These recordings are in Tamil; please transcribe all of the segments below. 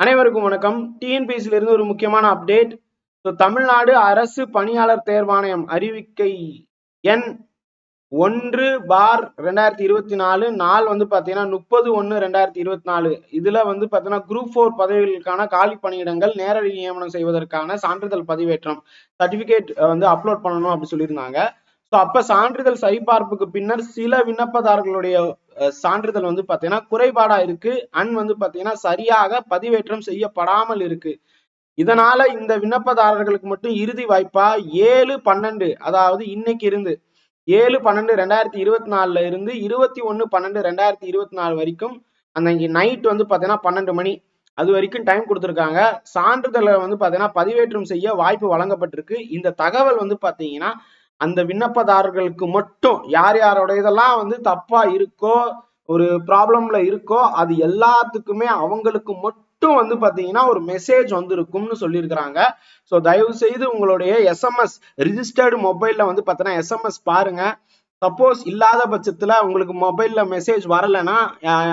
அனைவருக்கும் வணக்கம். டிஎன்பிஎஸ்சிலிருந்து ஒரு முக்கியமான அப்டேட் ஸோ தமிழ்நாடு அரசு பணியாளர் தேர்வாணையம் அறிவிக்கை எண் ஒன்று பார் ரெண்டாயிரத்தி இருபத்தி நாலு. நாள் வந்து பார்த்தீங்கன்னா முப்பது ஒன்று ரெண்டாயிரத்தி இருபத்தி நாலு. இதுல வந்து பார்த்தீங்கன்னா குரூப் ஃபோர் பதவிகளுக்கான காலி பணியிடங்கள் நேரடி நியமனம் செய்வதற்கான சான்றிதழ் பதிவேற்றம் சர்டிபிகேட் வந்து அப்லோட் பண்ணணும் அப்படி சொல்லியிருந்தாங்க. ஸோ அப்போ சான்றிதழ் சரிபார்ப்புக்கு பின்னர் சில விண்ணப்பதாரர்களுடைய சான்றிதழ் வந்து பாத்தீங்கன்னா குறைபாடா இருக்கு. அண்ட் வந்து பாத்தீங்கன்னா சரியாக பதிவேற்றம் செய்யப்படாமல் இருக்கு. இதனால இந்த விண்ணப்பதாரர்களுக்கு மட்டும் இறுதி வாய்ப்பா? ஏழு பன்னெண்டு அதாவது இன்னைக்கு இருந்து ஏழு பன்னெண்டு ரெண்டாயிரத்தி இருபத்தி நாலுல இருந்து இருபத்தி ஒன்னு பன்னெண்டு ரெண்டாயிரத்தி இருபத்தி நாலு வரைக்கும் அந்த நைட் வந்து பாத்தீங்கன்னா பன்னெண்டு மணி அது வரைக்கும் டைம் கொடுத்துருக்காங்க. சான்றிதழை வந்து பாத்தீங்கன்னா பதிவேற்றம் செய்ய வாய்ப்பு வழங்கப்பட்டிருக்கு. இந்த தகவல் வந்து பாத்தீங்கன்னா அந்த விண்ணப்பதாரர்களுக்கு மட்டும் யார் யாரோட இதெல்லாம் வந்து தப்பா இருக்கோ ஒரு ப்ராப்ளம்ல இருக்கோ அது எல்லாத்துக்குமே அவங்களுக்கு மட்டும் வந்து பாத்தீங்கன்னா ஒரு மெசேஜ் வந்திருக்கும்னு சொல்லியிருக்கிறாங்க. ஸோ தயவு செய்து உங்களுடைய எஸ்எம்எஸ் ரிஜிஸ்டர்டு மொபைல்ல வந்து பார்த்தீங்கன்னா எஸ்எம்எஸ் பாருங்க. சப்போஸ் இல்லாத பட்சத்துல உங்களுக்கு மொபைல்ல மெசேஜ் வரலைன்னா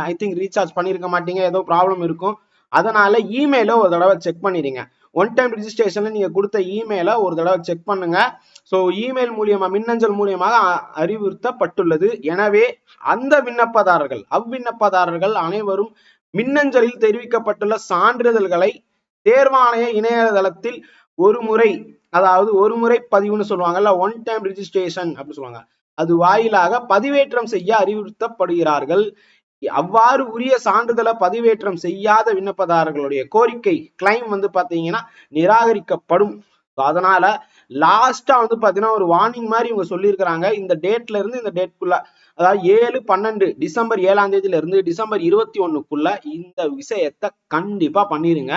ஐ திங்க் ரீசார்ஜ் பண்ணியிருக்க மாட்டீங்க ஏதோ ப்ராப்ளம் இருக்கும். அதனால இமெயிலை ஒரு தடவை செக் பண்ணிடுங்க ஒன் டைம் ரிஜிஸ்ட்ரேஷன்ல நீங்க கொடுத்த இமெயிலை ஒரு தடவை செக் பண்ணுங்க. ஸோ இமெயில் மூலியமா மின்னஞ்சல் மூலியமாக அறிவுறுத்தப்பட்டுள்ளது. எனவே அந்த விண்ணப்பதாரர்கள் அவ்விண்ணப்பதாரர்கள் அனைவரும் மின்னஞ்சலில் தெரிவிக்கப்பட்டுள்ள சான்றிதழ்களை தேர்வாணைய இணையதளத்தில் ஒரு முறை அதாவது ஒரு முறை பதிவுன்னு சொல்லுவாங்கல்ல ஒன் டைம் ரிஜிஸ்ட்ரேஷன் அப்படின்னு சொல்லுவாங்க. அது வாயிலாக பதிவேற்றம் செய்ய அறிவுறுத்தப்படுகிறார்கள். அவ்வாறு உரிய சான்றிதழை பதிவேற்றம் செய்யாத விண்ணப்பதாரர்களுடைய கோரிக்கை கிளைம் வந்து பாத்தீங்கன்னா நிராகரிக்கப்படும். அதனால லாஸ்டா வந்து பாத்தீங்கன்னா ஒரு வார்னிங் மாதிரி இவங்க சொல்லியிருக்கிறாங்க. இந்த டேட்ல இருந்து இந்த டேட்குள்ள அதாவது ஏழு பன்னெண்டு டிசம்பர் ஏழாம் தேதியில இருந்து டிசம்பர் இருபத்தி ஒண்ணுக்குள்ள இந்த விஷயத்த கண்டிப்பா பண்ணிருங்க.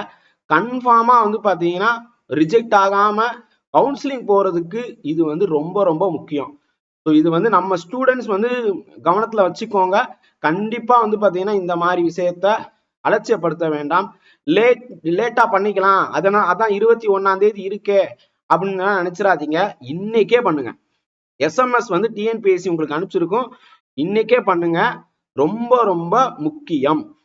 கன்ஃபார்மா வந்து பாத்தீங்கன்னா ரிஜெக்ட் ஆகாம கவுன்சிலிங் போறதுக்கு இது வந்து ரொம்ப ரொம்ப முக்கியம். ஸோ இது வந்து நம்ம ஸ்டூடெண்ட்ஸ் வந்து கவனத்துல வச்சுக்கோங்க. கண்டிப்பா வந்து பாத்தீங்கன்னா இந்த மாதிரி விஷயத்த அலட்சியப்படுத்த வேண்டாம். லேட் லேட்டா பண்ணிக்கலாம். அதனால் அதான் இருபத்தி ஒண்ணாம் தேதி இருக்கே அப்படின்னு நினைச்சிடாதீங்க. இன்னைக்கே பண்ணுங்க. எஸ்எம்எஸ் வந்து டிஎன்பிஎஸ்சி உங்களுக்கு அனுப்பிச்சிருக்கும். இன்னைக்கே பண்ணுங்க. ரொம்ப ரொம்ப முக்கியம்.